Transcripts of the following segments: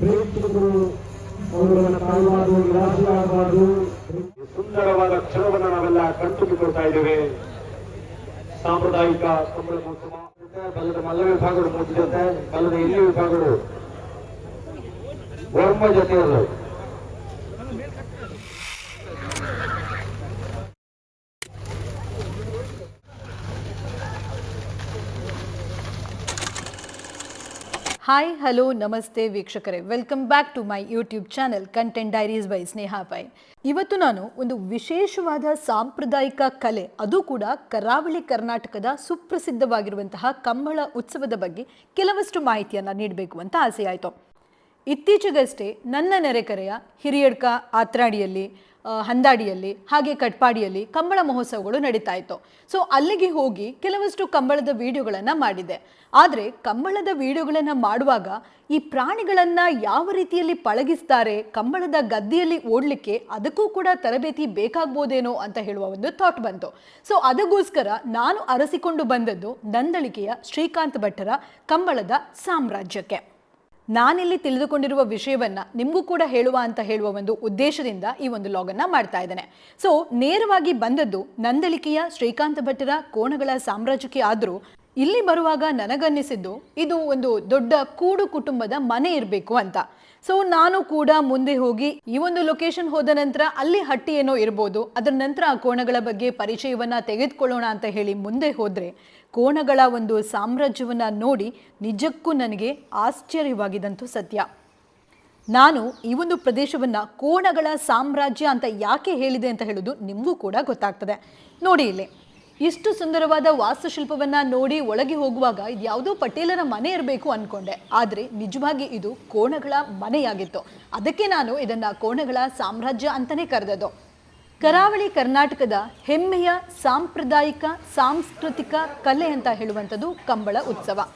ಪ್ರೇಕ್ಷಕರು ಅವರನ್ನು ಕಾಣಬಾರದು ನಿರಾಶೆಯಾಗಬಾರದು ಸುಂದರವಾದ ಕ್ಷಣವನ್ನು ನಾವೆಲ್ಲ ಕಣ್ತುಂಬಿಕೊಳ್ತಾ ಇದ್ದೇವೆ. ಸಾಂಪ್ರದಾಯಿಕ ಬಲದ ಮಹೋತ್ಸವ. ಬಲ್ಲದ ಮಲ್ಲ ವಿಭಾಗಗಳು ಮುಗಿದಂತೆ ಬಲದ ಎಲ್ಲಿ ವಿಭಾಗಗಳು? ವರ್ಮ ಜೊತೆಯರು ಹಾಯ್ ಹಲೋ ನಮಸ್ತೆ ವೀಕ್ಷಕರೇ welcome back to my YouTube channel content diaries by Sneha Pai ಇವತ್ತು ನಾನು ಒಂದು ವಿಶೇಷವಾದ ಸಾಂಪ್ರದಾಯಿಕ ಕಲೆ, ಅದು ಕೂಡ ಕರಾವಳಿ ಕರ್ನಾಟಕದ ಸುಪ್ರಸಿದ್ಧವಾಗಿರುವಂತಹ ಕಂಬಳ ಉತ್ಸವದ ಬಗ್ಗೆ ಕೆಲವಷ್ಟು ಮಾಹಿತಿಯನ್ನು ನೀಡಬೇಕು ಅಂತ ಆಸೆಯಾಯಿತು ಇತ್ತೀಚೆಗಷ್ಟೇ ನನ್ನ ನೆರೆಕರೆಯ ಹಿರಿಯಡ್ಕ ಆತ್ರಾಡಿಯಲ್ಲಿ ಹಂದಾಡಿಯಲ್ಲಿ, ಹಾಗೆ ಕಟ್ಪಾಡಿಯಲ್ಲಿ ಕಂಬಳ ಮಹೋತ್ಸವಗಳು ನಡೀತಾ ಇತ್ತು. ಸೊ ಅಲ್ಲಿಗೆ ಹೋಗಿ ಕೆಲವಷ್ಟು ಕಂಬಳದ ವಿಡಿಯೋಗಳನ್ನು ಮಾಡಿದೆ. ಆದರೆ ಕಂಬಳದ ವಿಡಿಯೋಗಳನ್ನು ಮಾಡುವಾಗ ಈ ಪ್ರಾಣಿಗಳನ್ನು ಯಾವ ರೀತಿಯಲ್ಲಿ ಪಳಗಿಸ್ತಾರೆ, ಕಂಬಳದ ಗದ್ದೆಯಲ್ಲಿ ಓಡಲಿಕ್ಕೆ ಅದಕ್ಕೂ ಕೂಡ ತರಬೇತಿ ಬೇಕಾಗ್ಬೋದೇನೋ ಅಂತ ಹೇಳುವ ಒಂದು ಥಾಟ್ ಬಂತು. ಸೊ ಅದಕ್ಕೋಸ್ಕರ ನಾನು ಅರಸಿಕೊಂಡು ಬಂದದ್ದು ನಂದಳಿಕೆಯ ಶ್ರೀಕಾಂತ್ ಭಟ್ಟರ ಕಂಬಳದ ಸಾಮ್ರಾಜ್ಯಕ್ಕೆ. ನಾನಿಲ್ಲಿ ತಿಳಿದುಕೊಂಡಿರುವ ವಿಷಯವನ್ನ ನಿಮಗೂ ಕೂಡ ಹೇಳುವ ಅಂತ ಹೇಳುವ ಒಂದು ಉದ್ದೇಶದಿಂದ ಈ ಒಂದು ಲಾಗನ್ನ ಮಾಡ್ತಾ ಇದ್ದೇನೆ. ಸೊ ನೇರವಾಗಿ ಬಂದದ್ದು ನಂದಳಿಕೆಯ ಶ್ರೀಕಾಂತ ಭಟ್ಟರ ಕೋಣಗಳ ಸಾಮ್ರಾಜ್ಯಕ್ಕೆ ಆದರೂ, ಇಲ್ಲಿ ಬರುವಾಗ ನನಗನ್ನಿಸಿದ್ದು ಇದು ಒಂದು ದೊಡ್ಡ ಕೂಡು ಕುಟುಂಬದ ಮನೆ ಇರಬೇಕು ಅಂತ. ಸೊ ನಾನು ಕೂಡ ಮುಂದೆ ಹೋಗಿ ಈ ಒಂದು ಲೊಕೇಶನ್ ಹೋದ ನಂತರ ಅಲ್ಲಿ ಹಟ್ಟಿ ಏನೋ ಇರ್ಬೋದು, ಅದರ ನಂತರ ಆ ಕೋಣಗಳ ಬಗ್ಗೆ ಪರಿಚಯವನ್ನ ತೆಗೆದುಕೊಳ್ಳೋಣ ಅಂತ ಹೇಳಿ ಮುಂದೆ ಹೋದ್ರೆ ಕೋಣಗಳ ಒಂದು ಸಾಮ್ರಾಜ್ಯವನ್ನು ನೋಡಿ ನಿಜಕ್ಕೂ ನನಗೆ ಆಶ್ಚರ್ಯವಾಗಿದಂತೂ ಸತ್ಯ. ನಾನು ಈ ಒಂದು ಪ್ರದೇಶವನ್ನು ಕೋಣಗಳ ಸಾಮ್ರಾಜ್ಯ ಅಂತ ಯಾಕೆ ಹೇಳಿದೆ ಅಂತ ಹೇಳೋದು ನಿಮಗೂ ಕೂಡ ಗೊತ್ತಾಗ್ತದೆ. ನೋಡಿ ಇಲ್ಲಿ, ಇಷ್ಟು ಸುಂದರವಾದ ವಾಸ್ತುಶಿಲ್ಪವನ್ನು ನೋಡಿ ಒಳಗೆ ಹೋಗುವಾಗ ಇದು ಯಾವುದೋ ಪಟೇಲರ ಮನೆ ಇರಬೇಕು ಅಂದ್ಕೊಂಡೆ ಆದರೆ ನಿಜವಾಗಿ ಇದು ಕೋಣಗಳ ಮನೆಯಾಗಿತ್ತು. ಅದಕ್ಕೆ ನಾನು ಇದನ್ನು ಕೋಣಗಳ ಸಾಮ್ರಾಜ್ಯ ಅಂತಲೇ ಕರೆದದ್ದು. ಕರಾವಳಿ ಕರ್ನಾಟಕದ ಹೆಮ್ಮೆಯ ಸಾಂಪ್ರದಾಯಿಕ, ಸಾಂಸ್ಕೃತಿಕ ಕಲೆ ಅಂತ ಹೇಳುವಂಥದ್ದು ಕಂಬಳ ಉತ್ಸವ.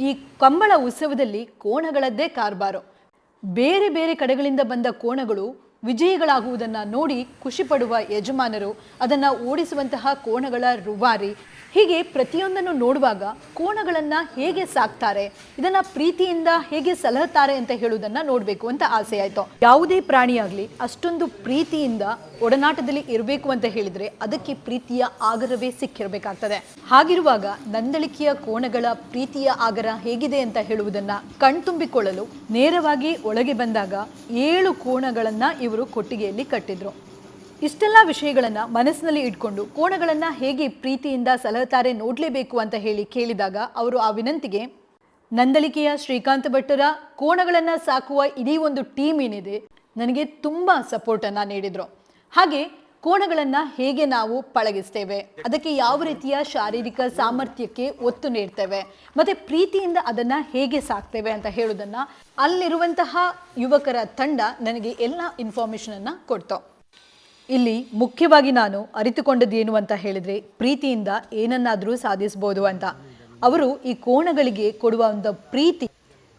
ಈ ಕಂಬಳ ಉತ್ಸವದಲ್ಲಿ ಕೋಣಗಳದ್ದೇ ಕಾರ್ಬಾರು. ಬೇರೆ ಬೇರೆ ಕಡೆಗಳಿಂದ ಬಂದ ಕೋಣಗಳು ವಿಜಯಿಗಳಾಗುವುದನ್ನು ನೋಡಿ ಖುಷಿಪಡುವ ಯಜಮಾನರು ಅದನ್ನು ಓಡಿಸುವಂತಹ ಕೋಣಗಳ ರುವಾರಿ. ಹೀಗೆ ಪ್ರತಿಯೊಂದನ್ನು ನೋಡುವಾಗ ಕೋಣಗಳನ್ನು ಹೇಗೆ ಸಾಕ್ತಾರೆ, ಇದನ್ನ ಪ್ರೀತಿಯಿಂದ ಹೇಗೆ ಸಲಹುತ್ತಾರೆ ಅಂತ ಹೇಳುವುದನ್ನು ನೋಡಬೇಕು ಅಂತ ಆಸೆ ಆಯಿತು. ಯಾವುದೇ ಪ್ರಾಣಿಯಾಗಲಿ ಅಷ್ಟೊಂದು ಪ್ರೀತಿಯಿಂದ ಒಡನಾಟದಲ್ಲಿ ಇರಬೇಕು ಅಂತ ಹೇಳಿದ್ರೆ ಅದಕ್ಕೆ ಪ್ರೀತಿಯ ಆಗರವೇ ಸಿಕ್ಕಿರಬೇಕಾಗ್ತದೆ. ಹಾಗಿರುವಾಗ ನಂದಳಿಕೆಯ ಕೋಣಗಳ ಪ್ರೀತಿಯ ಆಗರ ಹೇಗಿದೆ ಅಂತ ಹೇಳುವುದನ್ನ ಕಣ್ತುಂಬಿಕೊಳ್ಳಲು ನೇರವಾಗಿ ಒಳಗೆ ಬಂದಾಗ ಏಳು ಕೋಣಗಳನ್ನ ಇವರು ಕೊಟ್ಟಿಗೆಯಲ್ಲಿ ಕಟ್ಟಿದ್ರು. ಇಷ್ಟೆಲ್ಲ ವಿಷಯಗಳನ್ನ ಮನಸ್ಸಿನಲ್ಲಿ ಇಟ್ಕೊಂಡು ಕೋಣಗಳನ್ನ ಹೇಗೆ ಪ್ರೀತಿಯಿಂದ ಸಲಹತಾರೆ ನೋಡಲೇಬೇಕು ಅಂತ ಹೇಳಿ ಕೇಳಿದಾಗ ಅವರು ಆ ವಿನಂತಿಗೆ, ನಂದಳಿಕೆಯ ಶ್ರೀಕಾಂತ ಭಟ್ಟರ ಕೋಣಗಳನ್ನ ಸಾಕುವ ಇಡೀ ಒಂದು ಟೀಮ್ ಏನಿದೆ, ನನಗೆ ತುಂಬಾ ಸಪೋರ್ಟನ್ನು ನೀಡಿದ್ರು. ಹಾಗೆ ಕೋಣಗಳನ್ನ ಹೇಗೆ ನಾವು ಪಳಗಿಸ್ತೇವೆ? ಅದಕ್ಕೆ ಯಾವ ರೀತಿಯ ಶಾರೀರಿಕ ಸಾಮರ್ಥ್ಯಕ್ಕೆ ಒತ್ತು ನೀಡ್ತೇವೆ? ಮತ್ತೆ ಪ್ರೀತಿಯಿಂದ ಅದನ್ನ ಹೇಗೆ ಸಾಕ್ತೇವೆ ಅಂತ ಹೇಳೋದನ್ನ ಅಲ್ಲಿರುವಂತಹ ಯುವಕರ ತಂಡ ನನಗೆ ಎಲ್ಲ ಇನ್ಫಾರ್ಮೇಶನ್ ಅನ್ನ ಕೊಡ್ತು. ಇಲ್ಲಿ ಮುಖ್ಯವಾಗಿ ನಾನು ಅರಿತುಕೊಂಡದ್ದು ಏನು ಅಂತ ಹೇಳಿದ್ರೆ ಪ್ರೀತಿಯಿಂದ ಏನನ್ನಾದರೂ ಸಾಧಿಸಬಹುದು ಅಂತ. ಅವರು ಈ ಕೋಣಗಳಿಗೆ ಕೊಡುವ ಒಂದು ಪ್ರೀತಿ.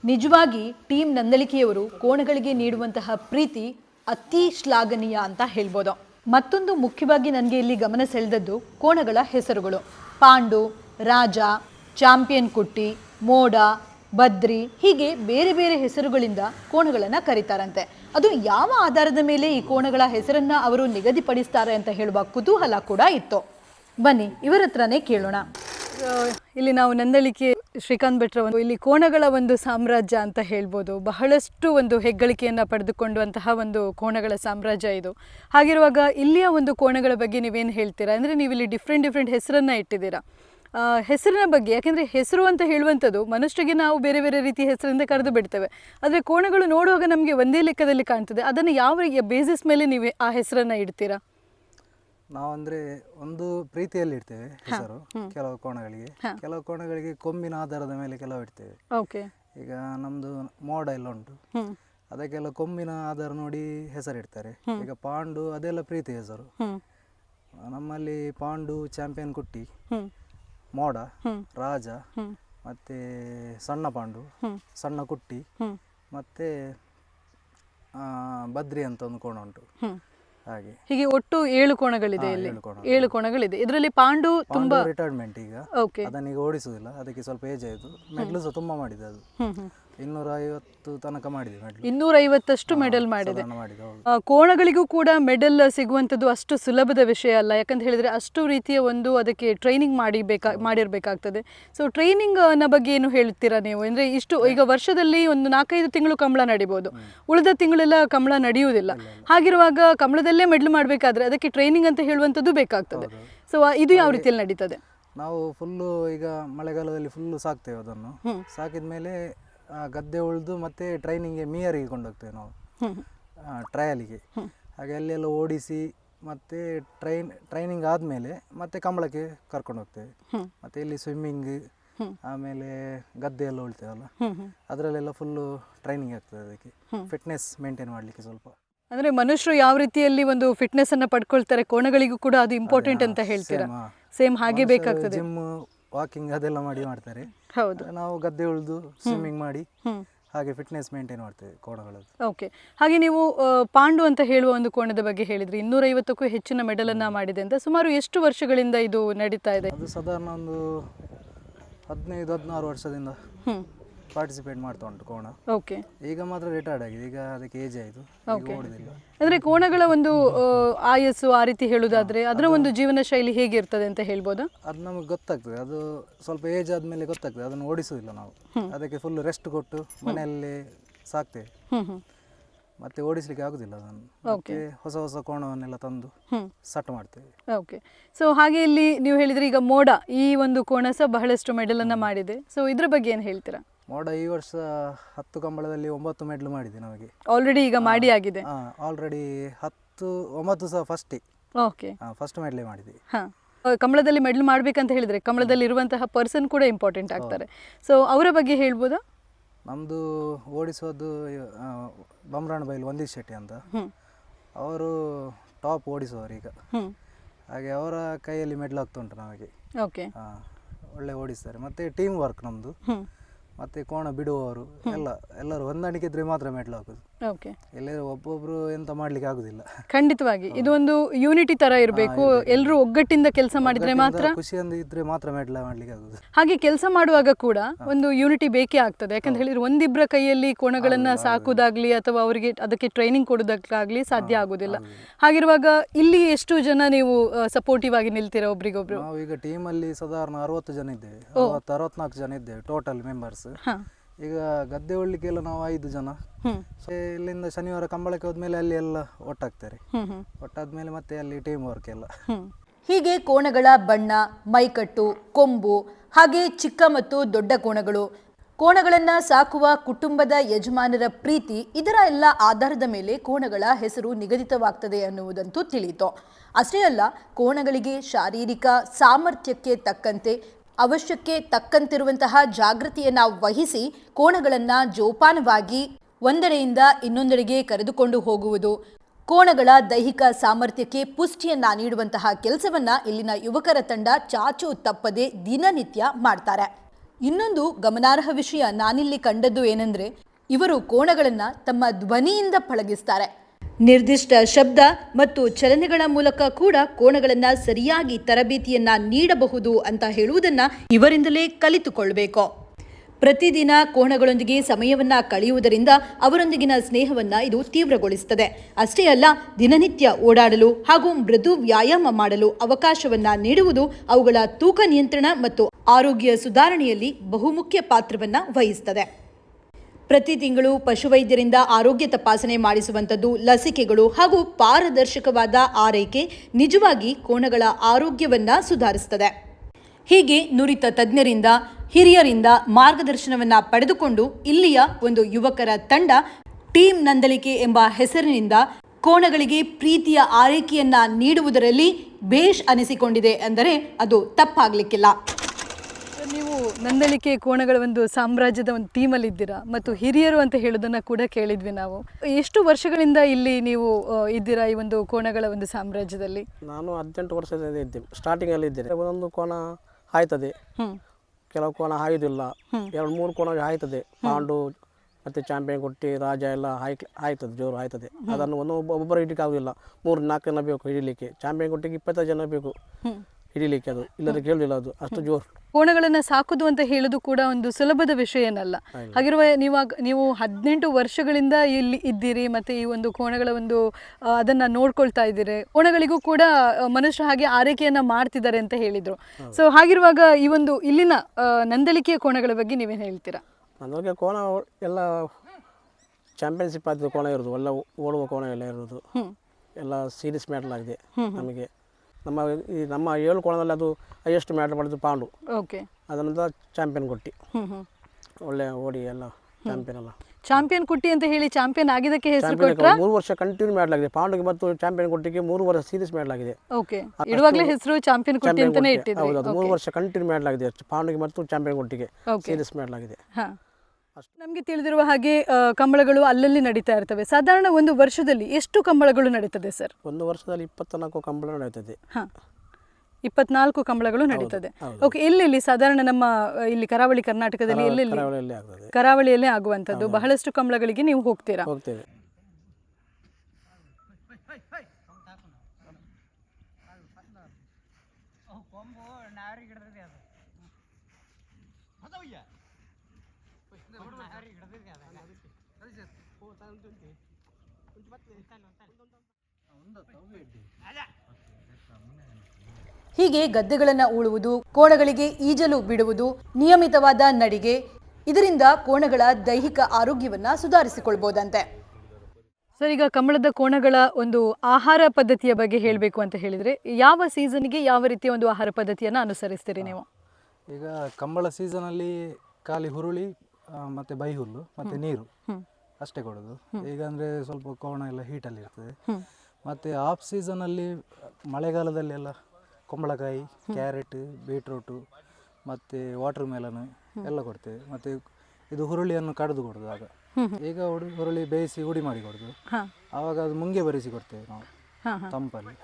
ನಿಜವಾಗಿ ಟೀಮ್ ನಂದಳಿಕೆಯವರು ಕೋಣಗಳಿಗೆ ನೀಡುವಂತಹ ಪ್ರೀತಿ ಅತಿ ಶ್ಲಾಘನೀಯ ಅಂತ ಹೇಳ್ಬೋದು. ಮತ್ತೊಂದು ಮುಖ್ಯವಾಗಿ ನನಗೆ ಇಲ್ಲಿ ಗಮನ ಸೆಳೆದದ್ದು ಕೋಣಗಳ ಹೆಸರುಗಳು. ಪಾಂಡು, ರಾಜ, ಚಾಂಪಿಯನ್ ಕುಟ್ಟಿ, ಮೋಡ ಬದ್ರಿ ಹೀಗೆ ಬೇರೆ ಬೇರೆ ಹೆಸರುಗಳಿಂದ ಕೋಣಗಳನ್ನು ಕರೀತಾರಂತೆ. ಅದು ಯಾವ ಆಧಾರದ ಮೇಲೆ ಈ ಕೋಣಗಳ ಹೆಸರನ್ನ ಅವರು ನಿಗದಿಪಡಿಸ್ತಾರೆ ಅಂತ ಹೇಳುವ ಕುತೂಹಲ ಕೂಡ ಇತ್ತು. ಬನ್ನಿ ಇವರ ಹತ್ರನೇ ಕೇಳೋಣ. ಇಲ್ಲಿ ನಾವು ನಂದಳಿಕೆ ಶ್ರೀಕಾಂತ್ ಭಟ್ರ ಇಲ್ಲಿ ಕೋಣಗಳ ಒಂದು ಸಾಮ್ರಾಜ್ಯ ಅಂತ ಹೇಳ್ಬೋದು. ಬಹಳಷ್ಟು ಒಂದು ಹೆಗ್ಗಳಿಕೆಯನ್ನು ಪಡೆದುಕೊಂಡಂತಹ ಒಂದು ಕೋಣಗಳ ಸಾಮ್ರಾಜ್ಯ ಇದು. ಹಾಗಿರುವಾಗ ಇಲ್ಲಿಯ ಒಂದು ಕೋಣಗಳ ಬಗ್ಗೆ ನೀವೇನು ಹೇಳ್ತೀರಾ? ಅಂದರೆ ನೀವು ಇಲ್ಲಿ ಡಿಫ್ರೆಂಟ್ ಡಿಫ್ರೆಂಟ್ ಹೆಸರನ್ನು ಇಟ್ಟಿದ್ದೀರಾ. ಹೆಸರಿನ ಬಗ್ಗೆ ಯಾಕೆಂದರೆ ಹೆಸರು ಅಂತ ಹೇಳುವಂಥದ್ದು ಮನುಷ್ಯರಿಗೆ ನಾವು ಬೇರೆ ಬೇರೆ ರೀತಿಯ ಹೆಸರಿಂದ ಕರೆದು ಬಿಡ್ತೇವೆ. ಆದರೆ ಕೋಣಗಳು ನೋಡುವಾಗ ನಮಗೆ ಒಂದೇ ಲೆಕ್ಕದಲ್ಲಿ ಕಾಣ್ತದೆ. ಅದನ್ನು ಯಾವ ಬೇಸಿಸ್ ಮೇಲೆ ನೀವು ಆ ಹೆಸರನ್ನು ಇಡ್ತೀರಾ? ನಾವಂದ್ರೆ ಒಂದು ಪ್ರೀತಿಯಲ್ಲಿ ಇಡ್ತೇವೆ ಹೆಸರು ಕೆಲವು ಕೋಣಗಳಿಗೆ. ಕೆಲವು ಕೋಣಗಳಿಗೆ ಕೊಂಬಿನ ಆಧಾರದ ಮೇಲೆ ಕೆಲವು ಇಡ್ತೇವೆ. ಓಕೆ. ಈಗ ನಮ್ದು ಮೋಡ ಎಲ್ಲ ಉಂಟು ಅದಕ್ಕೆಲ್ಲ ಕೊಂಬಿನ ಆಧಾರ ನೋಡಿ ಹೆಸರಿಡ್ತಾರೆ ಈಗ ಪಾಂಡು ಅದೆಲ್ಲ ಪ್ರೀತಿ ಹೆಸರು. ನಮ್ಮಲ್ಲಿ ಪಾಂಡು ಚಾಂಪಿಯನ್ ಕುಟ್ಟಿ ಮೋಡ ರಾಜ ಮತ್ತೆ ಸಣ್ಣ ಪಾಂಡು ಸಣ್ಣ ಕುಟ್ಟಿ ಮತ್ತೆ ಬದ್ರಿ ಅಂತ ಒಂದು ಕೋಣ ಉಂಟು. ಹಾಗೆ. ಹೀಗೆ ಒಟ್ಟು ಏಳು ಕೋಣಗಳಿದೆ ಇಲ್ಲಿ. ಏಳು ಕೋಣ. ಏಳು ಕೋಣಗಳಿದೆ. ಇದರಲ್ಲಿ ಪಾಂಡು ತುಂಬಾ ರಿಟೈರ್ಮೆಂಟ್ ಈಗ. ಓಕೆ ಅದನ್ನ ಈಗ ಓಡಿಸುವುದಿಲ್ಲ. ಅದಕ್ಕೆ ಸ್ವಲ್ಪ ಏಜ್ ಆಯಿತು. ಮೆಟ್ಲು ಸಹ ತುಂಬ ಮಾಡಿದೆ ಅದು. ಹ್ಮ್ ಹ್ಮ್. ಇನ್ನೂರ ಐವತ್ತು ತನಕ ಮಾಡಿದೆ ಮೆಡ್ಲು. ಇನ್ನೂರೈವತ್ತಷ್ಟು ಮೆಡಲ್ ಮಾಡಿದೆ. ಸಾಧಾರಣ ಮಾಡಿದೆ ಹೌದು. ಆ, ಕೋಣಗಳಿಗೂ ಕೂಡ ಮೆಡಲ್ ಸಿಗುವಂಥದ್ದು ಅಷ್ಟು ಸುಲಭದ ವಿಷಯ ಅಲ್ಲ. ಯಾಕಂತ ಹೇಳಿದ್ರೆ ಅಷ್ಟು ರೀತಿಯ ಒಂದು ಅದಕ್ಕೆ ಟ್ರೈನಿಂಗ್ ಮಾಡಿ ಬೇಕಾ ಮಾಡಿರಬೇಕಾಗ್ತದೆ. ಸೊ ಟ್ರೈನಿಂಗ್ನ ಬಗ್ಗೆ ಏನು ಹೇಳ್ತೀರಾ ನೀವು? ಅಂದರೆ ಇಷ್ಟು ಈಗ ವರ್ಷದಲ್ಲಿ ಒಂದು ನಾಲ್ಕೈದು ತಿಂಗಳು ಕಂಬಳ ನಡಿಬೋದು. ಉಳಿದ ತಿಂಗಳೆಲ್ಲ ಕಂಬಳ ನಡೆಯುವುದಿಲ್ಲ. ಹಾಗಿರುವಾಗ ಕಂಬಳದಲ್ಲೇ ಮೆಡಲ್ ಮಾಡಬೇಕಾದ್ರೆ ಅದಕ್ಕೆ ಟ್ರೈನಿಂಗ್ ಅಂತ ಹೇಳುವಂಥದ್ದು ಬೇಕಾಗ್ತದೆ. ಸೊ ಇದು ಯಾವ ರೀತಿಯಲ್ಲಿ ನಡೀತದೆ? ನಾವು ಫುಲ್ಲು ಈಗ ಮಳೆಗಾಲದಲ್ಲಿ ಫುಲ್ಲು ಸಾಕ್ತೇವೆ ಅದನ್ನು. ಸಾಕಿದ ಮೇಲೆ ಗದ್ದೆ ಉಳಿದು ಮತ್ತೆ ಟ್ರೈನಿಂಗ್ಗೆ ಮಿಯರಿಗೆ ಕೊಂಡೋಗ್ತೇವೆ ನಾವು. ಟ್ರಯಲಿಗೆ ಹಾಗೆ ಅಲ್ಲೆಲ್ಲ ಓಡಿಸಿ ಮತ್ತೆ ಟ್ರೈನ್ ಟ್ರೈನಿಂಗ್ ಆದಮೇಲೆ ಮತ್ತೆ ಕಂಬಳಕ್ಕೆ ಕರ್ಕೊಂಡು ಹೋಗ್ತೇವೆ. ಮತ್ತೆ ಇಲ್ಲಿ ಸ್ವಿಮ್ಮಿಂಗ್ ಆಮೇಲೆ ಗದ್ದೆ ಎಲ್ಲ ಉಳ್ತೇವಲ್ಲ ಅದರಲ್ಲೆಲ್ಲ ಫುಲ್ಲು ಟ್ರೈನಿಂಗ್ ಆಗ್ತದೆ ಅದಕ್ಕೆ. ಫಿಟ್ನೆಸ್ ಮೇಂಟೈನ್ ಮಾಡಲಿಕ್ಕೆ ಸ್ವಲ್ಪ. ಅಂದ್ರೆ ಮನುಷ್ಯರು ಯಾವ ರೀತಿಯಲ್ಲಿ ಒಂದು ಫಿಟ್ನೆಸ್ ಅನ್ನು ಪಡ್ಕೊಳ್ತಾರೆ ಕೋಣಗಳಿಗೂ ಕೂಡ ಅದು ಇಂಪಾರ್ಟೆಂಟ್ ಅಂತ ಹೇಳ್ತೀರಾ? ಸೇಮ್ ಹಾಗೆ ಬೇಕಾಗ್ತದೆ. ಜಿಮ್ ವಾಕಿಂಗ್ ಅದೆಲ್ಲ ಮಾಡಿ ಮಾಡ್ತಾರೆ. ಹೌದು. ನಾವು ಗದ್ದೆ ಉಳಿದು ಸ್ವಿಮ್ಮಿಂಗ್ ಮಾಡಿ ಹಾಗೆ ಫಿಟ್ನೆಸ್ ಮೇಂಟೈನ್ ಮಾಡ್ತೇವೆ ಕೋಣಗಳದ್ದು. ಓಕೆ ಹಾಗೆ ನೀವು ಆ, ಪಾಂಡು ಅಂತ ಹೇಳುವ ಒಂದು ಕೋಣದ ಬಗ್ಗೆ ಹೇಳಿದ್ರಿ. ಇನ್ನೂರೈವತ್ತಕ್ಕೂ ಹೆಚ್ಚಿನ ಮೆಡಲ್ ಅನ್ನ ಮಾಡಿದೆ ಅಂತ. ಸುಮಾರು ಎಷ್ಟು ವರ್ಷಗಳಿಂದ ಇದು ನಡೀತಾ ಇದೆ? ಅದು ಸಾಧಾರಣ ಒಂದು ಹದಿನೈದು ಹದಿನಾರು ವರ್ಷದಿಂದ. ಹ್ಮ್. ಪಾರ್ಟಿಸಿಪೇಟ್ ಮಾಡ್ತಾ ಉಂಟು ಕೋಣ. ಓಕೆ ಈಗ ಮಾತ್ರ ರಿಟೈರ್ಡ್ ಆಗಿದೆ. ಈಗ ಅದಕ್ಕೆ ಏಜ್ ಆಯಿತು. ಈಗ ಓಡುದಿಲ್ಲ. ಅಂದ್ರೆ ಕೋಣಗಳ ಒಂದು ಆ, ಆಯಸ್ಸು ಆ ರೀತಿ ಹೇಳುದಾದ್ರೆ ಅದರ ಒಂದು ಜೀವನ ಶೈಲಿ ಹೇಗಿರ್ತದೆ ಅಂತ ಹೇಳ್ಬೋದಾ? ಅದು ನಮಗೆ ಗೊತ್ತಾಗ್ತದೆ. ಅದು ಸ್ವಲ್ಪ ಏಜ್ ಆದಮೇಲೆ ಗೊತ್ತಾಗ್ತದೆ. ಅದನ್ನು ಓಡಿಸೋದಿಲ್ಲ ನಾವು. ಅದಕ್ಕೆ ಫುಲ್ ರೆಸ್ಟ್ ಕೊಟ್ಟು ಮನೆಯಲ್ಲಿ ಸಾಕ್ತೇವೆ. ಹ್ಮ್ ಹ್ಮ್. ಮತ್ತೆ ಓಡಿಸ್ಲಿಕ್ಕೆ ಆಗುದಿಲ್ಲ ಅದನ್ನು. ಓಕೆ ಹೊಸ ಹೊಸ ಕೋಣವನ್ನೆಲ್ಲ ತಂದು ಸಟ್ ಮಾಡ್ತೇವೆ. ಓಕೆ ಸೊ ಹಾಗೆ ಇಲ್ಲಿ ನೀವು ಹೇಳಿದ್ರೆ ಈಗ ಮೋಡ ಈ ಒಂದು ಕೋಣ ಸಹ ಬಹಳಷ್ಟು ಮೆಡಲ್ ಅನ್ನ ಮಾಡಿದೆ. ಸೊ ಇದ್ರ ಬಗ್ಗೆ ಏನು ಹೇಳ್ತೀರಾ? ಮೋಡ ಈ ವರ್ಷ ಹತ್ತು ಕಂಬಳದಲ್ಲಿ ಒಂಬತ್ತು ಮೆಡ್ಲು ಮಾಡಿದೆ ನಮಗೆ. ಆಲ್ರೆಡಿ ಈಗ ಮಾಡಿ ಆಗಿದೆ? ಆಲ್ರೆಡಿ ಹತ್ತು ಒಂಬತ್ತು ಸಹ ಫಸ್ಟೇ ಓಕೆ ಫಸ್ಟ್ ಮೆಡ್ಲೇ ಮಾಡಿದೆ. ಹಾ. ಕಂಬಳದಲ್ಲಿ ಕಮಲದಲ್ಲಿ ಮೆಡಲ್ ಮಾಡ್ಬೇಕಂತ ಹೇಳಿದ್ರೆ ಕಮಲದಲ್ಲಿ ಇರುವಂತಹ ಪರ್ಸನ್ ಕೂಡ ಇಂಪಾರ್ಟೆಂಟ್ ಆಗ್ತಾರೆ. ಸೊ ಅವರ ಬಗ್ಗೆ ಹೇಳ್ಬೋದಾ? ನಮ್ಮದು ಓಡಿಸೋದು ಬಮ್ರಾಣ ಬೈಲ್ ವಂದೀಶ್ ಶೆಟ್ಟಿ ಅಂತ. ಅವರು ಟಾಪ್ ಓಡಿಸುವವರು ಈಗ. ಹಾಗೆ ಅವರ ಕೈಯಲ್ಲಿ ಮೆಡ್ಲ್ ಆಗ್ತಾ ಉಂಟು ನಮಗೆ. ಓಕೆ ಒಳ್ಳೆ ಓಡಿಸ್ತಾರೆ. ಮತ್ತೆ ಟೀಮ್ ವರ್ಕ್ ನಮ್ಮದು ಮತ್ತು ಕೋಣ ಬಿಡುವವರು ಎಲ್ಲ ಎಲ್ಲರೂ ಹೊಂದಾಣಿಕೆ ಇದ್ರೆ ಮಾತ್ರ ಮೆಟ್ಲು ಹಾಕೋದು. ಓಕೆ ಎಲ್ಲರೂ ಒಬ್ಬೊಬ್ಬರು ಎಂತ ಮಾಡ್ಲಿಕ್ಕೆ ಆಗುದಿಲ್ಲ. ಖಂಡಿತವಾಗಿ. ಇದು ಒಂದು ಯೂನಿಟಿ ತರ ಇರಬೇಕು. ಎಲ್ಲರೂ ಒಗ್ಗಟ್ಟಿಂದ ಕೆಲಸ ಮಾಡಿದ್ರೆ ಮಾತ್ರ ಖುಷಿಯಿಂದ ಇದ್ರೆ ಮಾತ್ರ ಮೆಡ್ಲ್ ಮಾಡ್ಲಿಕ್ಕೆ ಆಗುದು. ಹಾಗೆ ಕೆಲಸ ಮಾಡುವಾಗ ಕೂಡ ಒಂದು ಯೂನಿಟಿ ಬೇಕೇ ಆಗ್ತದೆ. ಯಾಕಂತ ಹೇಳಿದ್ರೆ ಒಂದಿಬ್ಬರ ಕೈಯಲ್ಲಿ ಕೋಣಗಳನ್ನ ಸಾಕುದಾಗ್ಲಿ ಅಥವಾ ಅವರಿಗೆ ಅದಕ್ಕೆ ಟ್ರೈನಿಂಗ್ ಕೊಡೋದಕ್ಕಾಗ್ಲಿ ಸಾಧ್ಯ ಆಗುದಿಲ್ಲ. ಹಾಗಿರುವಾಗ ಇಲ್ಲಿ ಎಷ್ಟು ಜನ ನೀವು ಸಪೋರ್ಟಿವ್ ಆಗಿ ನಿಲ್ತೀರಾ ಒಬ್ರಿಗೊಬ್ರು? ನಾವು ಈಗ ಅಲ್ಲಿ ಸಾಧಾರಣ ಅರವತ್ತು ಜನ ಇದ್ದೇವೆ. ಅರವತ್ನಾಲ್ಕು ಜನ ಇದ್ದೇವೆ ಟೋಟಲ್ ಮೆಂಬರ್ಸ್ ಈಗ ಗದ್ದೆ ಉಳ್ಳಿಕ್ಕೆಲ್ಲ ನಾವು ಐದು ಜನ. ಸೊ ಇಲ್ಲಿಂದ ಶನಿವಾರ ಕಂಬಳಕ್ಕೆ ಹೋದ್ಮೇಲೆ ಅಲ್ಲಿ ಎಲ್ಲ ಒಟ್ಟಾಗ್ತಾರೆ. ಒಟ್ಟಾದ್ಮೇಲೆ ಮತ್ತೆ ಅಲ್ಲಿ ಟೀಮ್ ವರ್ಕ್ ಎಲ್ಲ. ಹೀಗೆ ಕೋಣಗಳ ಬಣ್ಣ ಮೈಕಟ್ಟು ಕೊಂಬು ಹಾಗೆ ಚಿಕ್ಕ ಮತ್ತು ದೊಡ್ಡ ಕೋಣಗಳು. ಕೋಣಗಳನ್ನು ಸಾಕುವ ಕುಟುಂಬದ ಯಜಮಾನರ ಪ್ರೀತಿ ಇದರ ಎಲ್ಲ ಆಧಾರದ ಮೇಲೆ ಕೋಣಗಳ ಹೆಸರು ನಿಗದಿತವಾಗ್ತದೆ ಅನ್ನುವುದಂತೂ ತಿಳಿಯಿತು. ಅಷ್ಟೇ ಅಲ್ಲ ಕೋಣಗಳಿಗೆ ಶಾರೀರಿಕ ಸಾಮರ್ಥ್ಯಕ್ಕೆ ತಕ್ಕಂತೆ ಅವಶ್ಯಕ್ಕೆ ತಕ್ಕಂತಿರುವಂತಹ ಜಾಗೃತಿಯನ್ನು ವಹಿಸಿ ಕೋಣಗಳನ್ನು ಜೋಪಾನವಾಗಿ ಒಂದೆಡೆಯಿಂದ ಇನ್ನೊಂದೆಡೆಗೆ ಕರೆದುಕೊಂಡು ಹೋಗುವುದು. ಕೋಣಗಳ ದೈಹಿಕ ಸಾಮರ್ಥ್ಯಕ್ಕೆ ಪುಷ್ಟಿಯನ್ನ ನೀಡುವಂತಹ ಕೆಲಸವನ್ನ ಇಲ್ಲಿನ ಯುವಕರ ತಂಡ ಚಾಚು ತಪ್ಪದೆ ದಿನನಿತ್ಯ ಮಾಡ್ತಾರೆ. ಇನ್ನೊಂದು ಗಮನಾರ್ಹ ವಿಷಯ ನಾನಿಲ್ಲಿ ಕಂಡದ್ದು ಏನಂದ್ರೆ, ಇವರು ಕೋಣಗಳನ್ನ ತಮ್ಮ ಧ್ವನಿಯಿಂದ ಪಳಗಿಸ್ತಾರೆ. ನಿರ್ದಿಷ್ಟ ಶಬ್ದ ಮತ್ತು ಚಲನೆಗಳ ಮೂಲಕ ಕೂಡ ಕೋಣಗಳನ್ನು ಸರಿಯಾಗಿ ತರಬೇತಿಯನ್ನ ನೀಡಬಹುದು ಅಂತ ಹೇಳುವುದನ್ನ ಇವರಿಂದಲೇ ಕಲಿತುಕೊಳ್ಬೇಕು. ಪ್ರತಿದಿನ ಕೋಣಗಳೊಂದಿಗೆ ಸಮಯವನ್ನ ಕಳೆಯುವುದರಿಂದ ಅವರೊಂದಿಗಿನ ಸ್ನೇಹವನ್ನು ಇದು ತೀವ್ರಗೊಳಿಸುತ್ತದೆ ಅಷ್ಟೇ ಅಲ್ಲ, ದಿನನಿತ್ಯ ಓಡಾಡಲು ಹಾಗೂ ಮೃದು ವ್ಯಾಯಾಮ ಮಾಡಲು ಅವಕಾಶವನ್ನ ನೀಡುವುದು ಅವುಗಳ ತೂಕ ನಿಯಂತ್ರಣ ಮತ್ತು ಆರೋಗ್ಯ ಸುಧಾರಣೆಯಲ್ಲಿ ಬಹುಮುಖ್ಯ ಪಾತ್ರವನ್ನು ವಹಿಸುತ್ತದೆ ಪ್ರತಿ ತಿಂಗಳು ಪಶುವೈದ್ಯರಿಂದ ಆರೋಗ್ಯ ತಪಾಸಣೆ ಮಾಡಿಸುವಂಥದ್ದು ಲಸಿಕೆಗಳು ಹಾಗೂ ಪಾರದರ್ಶಕವಾದ ಆರೈಕೆ ನಿಜವಾಗಿ ಕೋಣಗಳ ಆರೋಗ್ಯವನ್ನು ಸುಧಾರಿಸುತ್ತದೆ ಹೀಗೆ ನುರಿತ ತಜ್ಞರಿಂದ, ಹಿರಿಯರಿಂದ ಮಾರ್ಗದರ್ಶನವನ್ನು ಪಡೆದುಕೊಂಡು ಇಲ್ಲಿಯ ಒಂದು ಯುವಕರ ತಂಡ ಟೀಮ್ ನಂದಲಿಕೆ ಎಂಬ ಹೆಸರಿನಿಂದ ಕೋಣಗಳಿಗೆ ಪ್ರೀತಿಯ ಆರೈಕೆಯನ್ನು ನೀಡುವುದರಲ್ಲಿ ಬೇಷ್ ಅನಿಸಿಕೊಂಡಿದೆ ಅಂದರೆ ಅದು ತಪ್ಪಾಗ್ಲಿಕ್ಕಿಲ್ಲ. ನೀವು ನಂದಲಿಕೆ ಕೋಣಗಳ ಒಂದು ಸಾಮ್ರಾಜ್ಯದ ಒಂದು ಟೀಮಲ್ಲಿ ಇದ್ದೀರಾ ಮತ್ತು ಹಿರಿಯರು ಅಂತ ಹೇಳೋದನ್ನ ಕೂಡ ಕೇಳಿದ್ವಿ ನಾವು. ಎಷ್ಟು ವರ್ಷಗಳಿಂದ ಇಲ್ಲಿ ನೀವು ಇದ್ದೀರಾ ಈ ಒಂದು ಕೋಣಗಳ ಒಂದು ಸಾಮ್ರಾಜ್ಯದಲ್ಲಿ? ನಾನು ಹದಿನೆಂಟು ವರ್ಷದಿಂದ ಇದ್ದೆ ಸ್ಟಾರ್ಟಿಂಗಲ್ಲಿ ಇದ್ದೇನೆ. ಒಂದೊಂದು ಕೋಣ ಹಾಯ್ತದೆ. ಹ್ಮ್. ಕೆಲವು ಕೋಣ ಹಾಯುವುದಿಲ್ಲ. ಎರಡು ಮೂರು ಕೋಣ ಆಯ್ತದೆ ಪಾಂಡು ಮತ್ತೆ ಚಾಂಪಿಯನ್ ಕೊಟ್ಟಿ ರಾಜ ಎಲ್ಲ ಹಾಯ್ ಹಾಯ್ತದೆ ಜೋರು ಆಯ್ತದೆ ಅದನ್ನು ಒಂದು ಒಬ್ಬ- ಒಬ್ಬರು ಹಿಡಿಲಿಕ್ಕೆ ಆಗುದಿಲ್ಲ. ಮೂರು ನಾಲ್ಕು ಜನ ಬೇಕು ಹಿಡಿಲಿಕ್ಕೆ. ಚಾಂಪಿಯನ್ ಕೊಟ್ಟಿಗೆ ಇಪ್ಪತ್ತೈದು ಜನ ಬೇಕು. ಹಿಡಿಲಿಕ್ಕೆ ಅದು ಇಲ್ಲದ ಕೇಳಲಿಲ್ಲ ಅದು. ಅಷ್ಟು ಜೋರು. ಕೋಣಗಳನ್ನ ಸಾಕುದು ಅಂತ ಹೇಳೋದು ಕೂಡ ಒಂದು ಸುಲಭದ ವಿಷಯ ಏನಲ್ಲ. ಹಾಗಿರುವ ನೀವಾಗ ನೀವು ಹದಿನೆಂಟು ವರ್ಷಗಳಿಂದ ಇಲ್ಲಿ ಇದ್ದೀರಿ ಮತ್ತೆ ಈ ಒಂದು ಕೋಣಗಳ ಒಂದು ಅದನ್ನ ನೋಡ್ಕೊಳ್ತಾ ಇದ್ದೀರಿ. ಕೋಣಗಳಿಗೂ ಕೂಡ ಮನುಷ್ಯ ಹಾಗೆ ಆರೈಕೆಯನ್ನ ಮಾಡ್ತಿದ್ದಾರೆ ಅಂತ ಹೇಳಿದ್ರು. ಸೊ ಹಾಗಿರುವಾಗ ಈ ಒಂದು ಇಲ್ಲಿನ ನಂದಲಿಕೆಯ ಕೋಣಗಳ ಬಗ್ಗೆ ನೀವೇನು ಹೇಳ್ತೀರಾ? ಕೋಣ ಎಲ್ಲ ಚಾಂಪಿಯನ್ಶಿಪ್ ಆದ ಕೋಣ ಇರೋದು ಎಲ್ಲ ಓಡುವ ಕೋಣ ಎಲ್ಲ ಇರೋದು. ಎಲ್ಲ ಸೀರಿಯಸ್ ಮೆಡಲ್ ಆಗಿದೆ ನಮಗೆ. ನಮ್ಮ ಈ ನಮ್ಮ ಏಳು ಕೋಣದಲ್ಲಿ ಅದು ಹೈಯೆಸ್ಟ್ ಮೆಡಲ್ ಪಡೆದು ಪಾಂಡು. ಓಕೆ ಅದನಂತರ ಚಾಂಪಿಯನ್ ಕೊಟ್ಟಿ. ಹ್ಮ್ ಹ್ಮ್. ಒಳ್ಳೆ ಓಡಿ ಎಲ್ಲ ಚಾಂಪಿಯನ್ ಎಲ್ಲ ಚಾಂಪಿಯನ್ ಕುಟ್ಟಿ ಅಂತ ಹೇಳಿ ಚಾಂಪಿಯನ್ ಆಗಿದ್ದಕ್ಕೆ ಹೆಸರು ಕೊಟ್ರ? ಮೂರು ವರ್ಷ ಕಂಟಿನ್ಯೂ ಮಾಡಲಾಗಿದೆ ಪಾಂಡುಗೆ ಮತ್ತು ಚಾಂಪಿಯನ್ ಕೊಟ್ಟಿಗೆ ಮೂರು ವರ್ಷ ಸೀರೀಸ್ ಮಾಡಲಾಗಿದೆ ಓಕೆ ಇಡುವಾಗಲೇ ಹೆಸರು ಚಾಂಪಿಯನ್ ಕುಟ್ಟಿ ಅಂತಾನೆ ಇಟ್ಟಿದ್ರಿ. ಹೌದು ಅದು ಮೂರು ವರ್ಷ ಕಂಟಿನ್ಯೂ ಮಾಡಲಾಗಿದೆ ಪಾಂಡುಗೆ ಮತ್ತು ಚಾಂಪಿಯನ್ ಕೊಟ್ಟಿಗೆ. ಸೀರೀಸ್ ಮಾಡಲಾಗಿದೆ ಹಾ ನಮಗೆ ತಿಳಿದಿರುವ ಹಾಗೆ ಕಂಬಳಗಳು ಅಲ್ಲಲ್ಲಿ ನಡೀತಾ ಇರ್ತವೆ. ಸಾಧಾರಣ ಒಂದು ವರ್ಷದಲ್ಲಿ ಎಷ್ಟು ಕಂಬಳಗಳು ನಡೀತದೆ ಸರ್? ಒಂದು ವರ್ಷದಲ್ಲಿ ಇಪ್ಪತ್ನಾಲ್ಕು ಕಂಬಳ ನಡೀತದೆ. ಹಾ. ಇಪ್ಪತ್ನಾಲ್ಕು ಕಂಬಳಗಳು ನಡೀತದೆ. ಓಕೆ ಎಲ್ಲೆಲ್ಲಿ? ಸಾಧಾರಣ ನಮ್ಮ ಇಲ್ಲಿ ಕರಾವಳಿ ಕರ್ನಾಟಕದಲ್ಲಿ ಎಲ್ಲೆಲ್ಲಿ? ಕರಾವಳಿಯಲ್ಲಿ ಆಗ್ತದೆ. ಕರಾವಳಿಯಲ್ಲೇ ಆಗುವಂಥದ್ದು. ಬಹಳಷ್ಟು ಕಂಬಳಗಳಿಗೆ ನೀವು ಹೋಗ್ತೀರಾ? ಹೋಗ್ತೇವೆ. ಹೀಗೆ ಗದ್ದೆಗಳನ್ನು ಉಳುವುದು ಕೋಣಗಳಿಗೆ ಈಜಲು ಬಿಡುವುದು ನಿಯಮಿತವಾದ ನಡಿಗೆ. ಇದರಿಂದ ಕೋಣಗಳ ದೈಹಿಕ ಆರೋಗ್ಯವನ್ನು ಸುಧಾರಿಸಿಕೊಳ್ಬೋದಂತೆ. ಸರ್ ಈಗ ಕಮಲದ ಕೋಣಗಳ ಒಂದು ಆಹಾರ ಪದ್ಧತಿಯ ಬಗ್ಗೆ ಹೇಳಬೇಕು ಅಂತ ಹೇಳಿದ್ರೆ ಯಾವ ಸೀಸನ್ಗೆ ಯಾವ ರೀತಿಯ ಒಂದು ಆಹಾರ ಪದ್ಧತಿಯನ್ನು ಅನುಸರಿಸ್ತೀರಿ ನೀವು? ಈಗ ಕಂಬಳ ಸೀಸನಲ್ಲಿ ಖಾಲಿ ಹುರುಳಿ ಆ, ಮತ್ತೆ ಬೈಹುಲ್ಲು ಮತ್ತೆ ನೀರು ಅಷ್ಟೇ ಕೊಡೋದು. ಈಗ ಅಂದ್ರೆ ಸ್ವಲ್ಪ ಕೋಣ ಎಲ್ಲ ಹೀಟಲ್ಲಿ ಇರ್ತದೆ. ಮತ್ತೆ ಆಫ್ ಸೀಸನ್ ಅಲ್ಲಿ ಮಳೆಗಾಲದಲ್ಲಿ ಎಲ್ಲ ಕುಂಬಳಕಾಯಿ ಕ್ಯಾರೆಟ್ ಬೀಟ್ರೂಟು ಮತ್ತೆ ವಾಟರ್ ಮೆಲನ್ ಎಲ್ಲ ಕೊಡ್ತೇವೆ. ಮತ್ತೆ ಇದು ಹುರುಳಿಯನ್ನು ಕಡಿದು ಕೊಡೋದು ಆಗ. ಈಗ ಹುಡು- ಹುರುಳಿ ಬೇಯಿಸಿ ಹುಡಿ ಮಾಡಿ ಕೊಡೋದು. ಆವಾಗ ಅದು ಮುಂಗೆ ಬರಿಸಿ ಕೊಡ್ತೇವೆ ನಾವು. ತಂಪಲ್ಲಿ.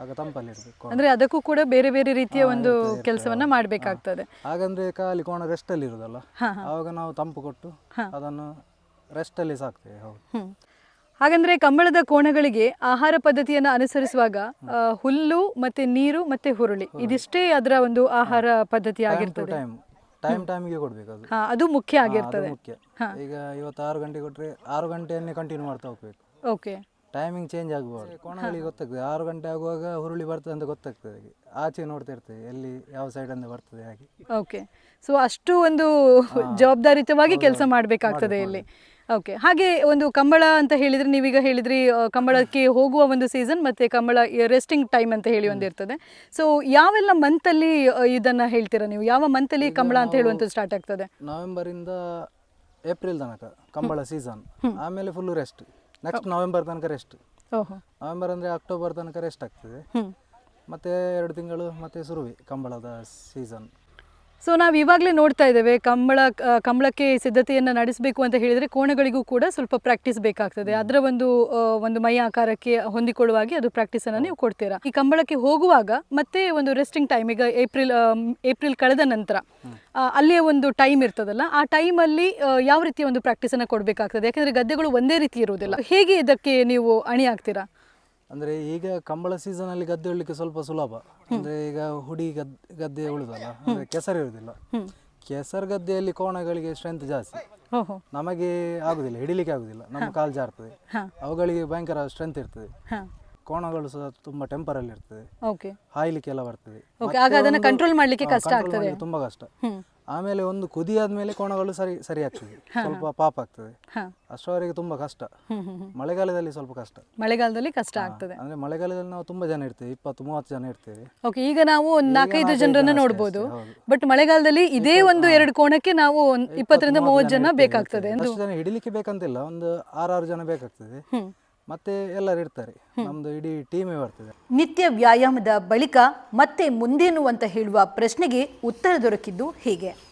ಆಗ ತಂಪಲ್ಲಿ ಇರಬೇಕು ಅಂದ್ರೆ ಅದಕ್ಕೂ ಕೂಡ ಬೇರೆ ಬೇರೆ ರೀತಿಯ ಒಂದು ಕೆಲಸವನ್ನ ಮಾಡಬೇಕಾಗ್ತದೆ. ಹಾಗಂದ್ರೆ ಖಾಲಿ ಕೋಣ ರೆಸ್ಟಲ್ಲಿ ಇರೋದಲ್ಲ ಆವಾಗ ನಾವು ತಂಪು ಕೊಟ್ಟು ಅದನ್ನು ರೆಸ್ಟಲ್ಲಿ ಸಾಕ್ತೇವೆ ಹೌದು. ಹಾಗಂದ್ರೆ ಕಂಬಳದ ಕೋಣಗಳಿಗೆ ಆಹಾರ ಪದ್ಧತಿಯನ್ನು ಅನುಸರಿಸುವಾಗ ಹುಲ್ಲು ಮತ್ತೆ ನೀರು ಮತ್ತೆ ಹುರುಳಿ ಇದಿಷ್ಟೇ ಅದರ ಒಂದು ಆಹಾರ ಪದ್ಧತಿ ಆಗಿರ್ತದೆ. ಟೈಮ್ ಟೈಮ್ ಟೈಮಿಗೆ ಕೊಡಬೇಕು ಅದು. ಅದು ಮುಖ್ಯ ಆಗಿರ್ತದೆ. ಮುಖ್ಯ. ಈಗ ಇವತ್ತು ಆರು ಗಂಟೆ ಕೊಟ್ಟರೆ ಆರು ಗಂಟೆಯನ್ನೇ ಕಂಟಿನ್ಯೂ ಮಾಡ್ತಾ ಹೋಗ್ಬೇಕು. ಓಕೆ ಟೈಮಿಂಗ್ ಚೇಂಜ್ ಆಗಬಾರ್ದು ಕೋಣಗಳಿಗೆ ಗೊತ್ತಾಗ್ತದೆ. ಆರು ಗಂಟೆ ಆಗುವಾಗ ಹುರುಳಿ ಬರ್ತದೆ ಅಂತ ಗೊತ್ತಾಗ್ತದೆ ಹಾಗೆ. ಆಚೆ ನೋಡ್ತಾ ಇರ್ತೇವೆ ಎಲ್ಲಿ ಯಾವ ಸೈಡ್ ಅಂತ ಬರ್ತದೆ ಹಾಗೆ. ಓಕೆ ಸೊ ಅಷ್ಟು ಒಂದು ಜವಾಬ್ದಾರಿತವಾಗಿ ಕೆಲಸ ಮಾಡಬೇಕಾಗ್ತದೆ ಇಲ್ಲಿ. ಓಕೆ ಹಾಗೆ ಒಂದು ಕಂಬಳ ಅಂತ ಹೇಳಿದ್ರೆ ನೀವೀಗ ಹೇಳಿದ್ರಿ ಆ, ಕಂಬಳಕ್ಕೆ ಹೋಗುವ ಒಂದು ಸೀಸನ್ ಮತ್ತೆ ಕಂಬಳ ರೆಸ್ಟಿಂಗ್ ಟೈಮ್ ಅಂತ ಹೇಳಿ ಒಂದು ಇರ್ತದೆ. ಸೊ ಯಾವೆಲ್ಲ ಅಲ್ಲಿ ಇದನ್ನ ಹೇಳ್ತೀರಾ ನೀವು? ಯಾವ ಮಂತಲ್ಲಿ ಕಂಬಳ ಅಂತ ಹೇಳುವಂಥದ್ದು ಸ್ಟಾರ್ಟ್ ಆಗ್ತದೆ? ನವೆಂಬರಿಂದ ಏಪ್ರಿಲ್ ತನಕ ಕಂಬಳ ಸೀಸನ್ ಆಮೇಲೆ ಫುಲ್ ರೆಸ್ಟ್ ನೆಕ್ಸ್ಟ್ ನವೆಂಬರ್ ತನಕ ರೆಸ್ಟ್ ಓಹೋ. ನವೆಂಬರ್ ಅಂದರೆ ಅಕ್ಟೋಬರ್ ತನಕ ರೆಸ್ಟ್ ಆಗ್ತದೆ. ಮತ್ತೆ ಎರಡು ತಿಂಗಳು ಮತ್ತೆ ಶುರುವೆ ಕಂಬಳದ ಸೀಸನ್ ಸೊ ನಾವು ಇವಾಗಲೇ ನೋಡ್ತಾ ಇದ್ದೇವೆ ಕಂಬಳ ಕಂಬಳಕ್ಕೆ ಸಿದ್ಧತೆಯನ್ನು ನಡೆಸಬೇಕು ಅಂತ ಹೇಳಿದರೆ ಕೋಣಗಳಿಗೂ ಕೂಡ ಸ್ವಲ್ಪ ಪ್ರಾಕ್ಟೀಸ್ ಬೇಕಾಗ್ತದೆ. ಅದರ ಒಂದು ಒಂದು ಮೈ ಆಕಾರಕ್ಕೆ ಹೊಂದಿಕೊಳ್ಳುವಾಗಿ ಅದು ಪ್ರಾಕ್ಟೀಸನ್ನು ನೀವು ಕೊಡ್ತೀರಾ. ಈ ಕಂಬಳಕ್ಕೆ ಹೋಗುವಾಗ ಮತ್ತೆ ಒಂದು ರೆಸ್ಟಿಂಗ್ ಟೈಮ್ ಈಗ ಏಪ್ರಿಲ್ ಏಪ್ರಿಲ್ ಕಳೆದ ನಂತರ ಅಲ್ಲಿಯ ಒಂದು ಟೈಮ್ ಇರ್ತದಲ್ಲ ಆ ಟೈಮಲ್ಲಿ ಯಾವ ರೀತಿಯ ಒಂದು ಪ್ರಾಕ್ಟೀಸನ್ನು ಕೊಡಬೇಕಾಗ್ತದೆ? ಯಾಕಂದ್ರೆ ಗದ್ದೆಗಳು ಒಂದೇ ರೀತಿ ಇರುವುದಿಲ್ಲ. ಹೇಗೆ ಇದಕ್ಕೆ ನೀವು ಅಣಿ ಆಗ್ತೀರಾ ಅಂದರೆ ಈಗ ಕಂಬಳ ಸೀಸನಲ್ಲಿ ಗದ್ದೆ ಉಳ್ಳಿಕ್ಕೆ ಸ್ವಲ್ಪ ಸುಲಭ. ಅಂದರೆ ಈಗ ಹುಡಿ ಗದ್ ಗದ್ದೆ ಉಳಿದಲ್ಲ ಅಂದರೆ ಕೆಸರು ಇರುವುದಿಲ್ಲ ಕೆಸರು ಗದ್ದೆಯಲ್ಲಿ ಕೋಣಗಳಿಗೆ ಸ್ಟ್ರೆಂತ್ ಜಾಸ್ತಿ. ನಮಗೆ ಆಗುದಿಲ್ಲ ಹಿಡಿಲಿಕ್ಕೆ ಆಗುದಿಲ್ಲ. ನಮ್ಮ ಕಾಲು ಜಾರ್ತದೆ. ಅವುಗಳಿಗೆ ಭಯಂಕರ ಸ್ಟ್ರೆಂತ್ ಇರ್ತದೆ. ಕೋಣಗಳು ಸಹ ತುಂಬಾ ಟೆಂಪರ್ ಅಲ್ಲಿ ಇರ್ತದೆ ಹಾಯ್ಲಿಕ್ಕೆಲ್ಲ ಬರ್ತದೆ. ತುಂಬಾ ಕಷ್ಟ. ಆಮೇಲೆ ಒಂದು ಕುದಿ ಆದ್ಮೇಲೆ ಕೋಣಗಳು ಸರಿ ಸರಿ ಆಗ್ತದೆ. ಸ್ವಲ್ಪ ಪಾಪ ಆಗ್ತದೆ. ಅಷ್ಟರವರೆಗೆ ತುಂಬಾ ಕಷ್ಟ. ಮಳೆಗಾಲದಲ್ಲಿ ಸ್ವಲ್ಪ ಕಷ್ಟ. ಮಳೆಗಾಲದಲ್ಲಿ ಕಷ್ಟ ಆಗ್ತದೆ. ಅಂದ್ರೆ ಮಳೆಗಾಲದಲ್ಲಿ ನಾವು ತುಂಬಾ ಜನ ಇರ್ತೇವೆ ಇಪ್ಪತ್ತು ಮೂವತ್ತು ಜನ ಇರ್ತೇವೆ. ಓಕೆ ಈಗ ನಾವು ಒಂದು ನಾಲ್ಕೈದು ಜನರನ್ನ ನೋಡಬಹುದು ನೋಡ್ಬೋದು. ಬಟ್ ಮಳೆಗಾಲದಲ್ಲಿ ಇದೇ ಒಂದು ಎರಡು ಕೋಣಕ್ಕೆ ನಾವು ಇಪ್ಪತ್ತರಿಂದ ಮೂವತ್ತು ಜನ ಬೇಕಾಗ್ತದೆ ಜನ ಹಿಡಿಲಿಕ್ಕೆ ಬೇಕಂತಿಲ್ಲ ಒಂದು ಆರಾರು ಜನ ಬೇಕಾಗ್ತದೆ. ಮತ್ತೆ ಎಲ್ಲರೂ ಇರ್ತಾರೆ. ನಮ್ದು ಇಡೀ ಟೀಮೇ ಬರ್ತದೆ. ನಿತ್ಯ ವ್ಯಾಯಾಮದ ಬಳಿಕ ಮತ್ತೆ ಮುಂದೇನು ಅಂತ ಹೇಳುವ ಪ್ರಶ್ನೆಗೆ ಉತ್ತರ ದೊರಕಿದ್ದು ಹೀಗೆ.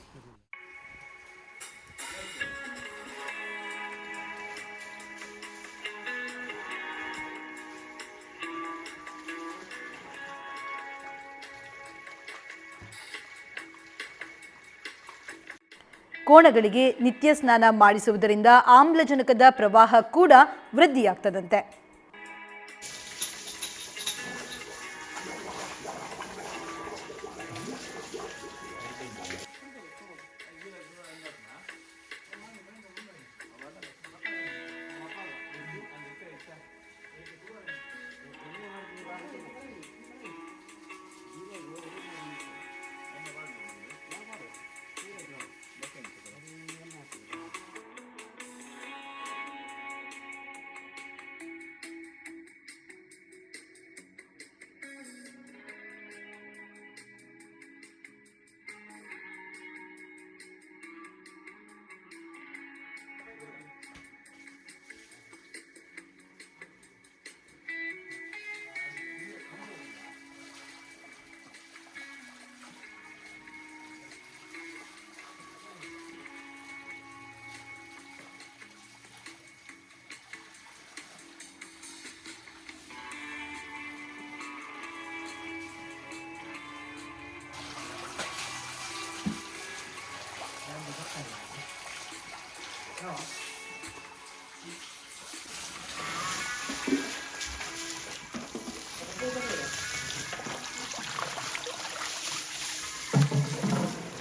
ಕೋಣಗಳಿಗೆ ನಿತ್ಯ ಸ್ನಾನ ಮಾಡಿಸುವುದರಿಂದ ಆಮ್ಲಜನಕದ ಪ್ರವಾಹ ಕೂಡ ವೃದ್ಧಿಯಾಗ್ತದಂತೆ.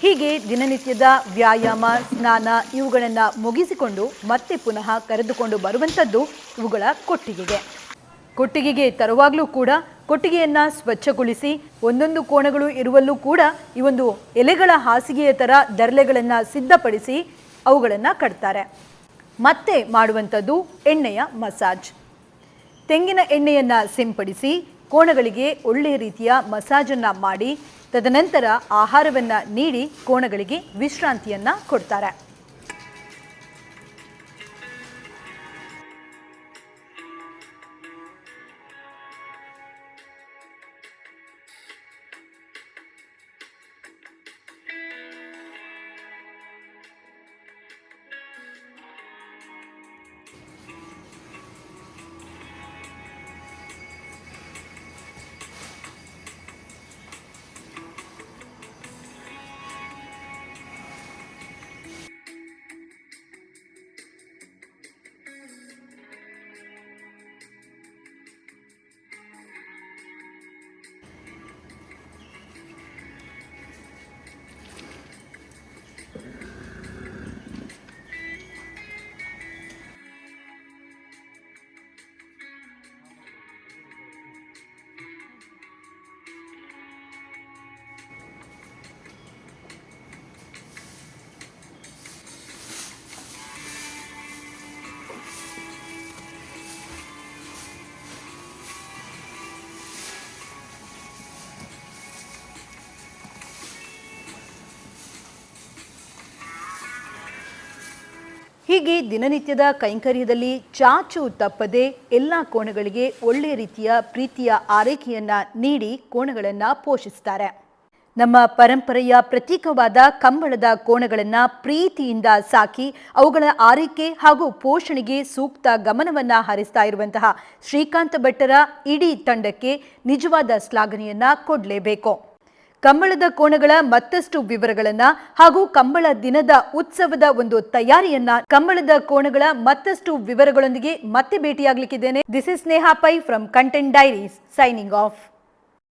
ಹೀಗೆ ದಿನನಿತ್ಯದ ವ್ಯಾಯಾಮ, ಸ್ನಾನ ಇವುಗಳನ್ನು ಮುಗಿಸಿಕೊಂಡು ಮತ್ತೆ ಪುನಃ ಕರೆದುಕೊಂಡು ಬರುವಂಥದ್ದು ಇವುಗಳ ಕೊಟ್ಟಿಗೆಗೆ. ಕೊಟ್ಟಿಗೆಗೆ ತರುವಾಗಲೂ ಕೂಡ ಕೊಟ್ಟಿಗೆಯನ್ನು ಸ್ವಚ್ಛಗೊಳಿಸಿ ಒಂದೊಂದು ಕೋಣಗಳು ಇರುವಲ್ಲೂ ಕೂಡ ಈ ಒಂದು ಎಲೆಗಳ ಹಾಸಿಗೆಯ ಥರ ದರ್ಲೆಗಳನ್ನು ಸಿದ್ಧಪಡಿಸಿ ಅವುಗಳನ್ನು ಕಟ್ತಾರೆ. ಮತ್ತೆ ಮಾಡುವಂಥದ್ದು ಎಣ್ಣೆಯ ಮಸಾಜ್. ತೆಂಗಿನ ಎಣ್ಣೆಯನ್ನು ಸಿಂಪಡಿಸಿ ಕೋಣಗಳಿಗೆ ಒಳ್ಳೆಯ ರೀತಿಯ ಮಸಾಜನ್ನು ಮಾಡಿ ತದನಂತರ ಆಹಾರವನ್ನು ನೀಡಿ ಕೋಣಗಳಿಗೆ ವಿಶ್ರಾಂತಿಯನ್ನು ಕೊಡ್ತಾರೆ. ಹೀಗೆ ದಿನನಿತ್ಯದ ಕೈಂಕರ್ಯದಲ್ಲಿ ಚಾಚು ತಪ್ಪದೆ ಎಲ್ಲ ಕೋಣಗಳಿಗೆ ಒಳ್ಳೆಯ ರೀತಿಯ ಪ್ರೀತಿಯ ಆರೈಕೆಯನ್ನ ನೀಡಿ ಕೋಣಗಳನ್ನು ಪೋಷಿಸ್ತಾರೆ. ನಮ್ಮ ಪರಂಪರೆಯ ಪ್ರತೀಕವಾದ ಕಂಬಳದ ಕೋಣಗಳನ್ನು ಪ್ರೀತಿಯಿಂದ ಸಾಕಿ ಅವುಗಳ ಆರೈಕೆ ಹಾಗೂ ಪೋಷಣೆಗೆ ಸೂಕ್ತ ಗಮನವನ್ನು ಹರಿಸ್ತಾ ಇರುವಂತಹ ಶ್ರೀಕಾಂತ ಭಟ್ಟರ ಇಡೀ ತಂಡಕ್ಕೆ ನಿಜವಾದ ಶ್ಲಾಘನೆಯನ್ನು ಕೊಡಲೇಬೇಕು. ಕಂಬಳದ ಕೋಣಗಳ ಮತ್ತಷ್ಟು ವಿವರಗಳನ್ನ ಹಾಗೂ ಕಂಬಳ ದಿನದ ಉತ್ಸವದ ಒಂದು ತಯಾರಿಯನ್ನ ಕಂಬಳದ ಕೋಣಗಳ ಮತ್ತಷ್ಟು ವಿವರಗಳೊಂದಿಗೆ ಮತ್ತೆ ಭೇಟಿಯಾಗಲಿಕ್ಕಿದ್ದೇನೆ. This is Sneha Pai from content diaries signing off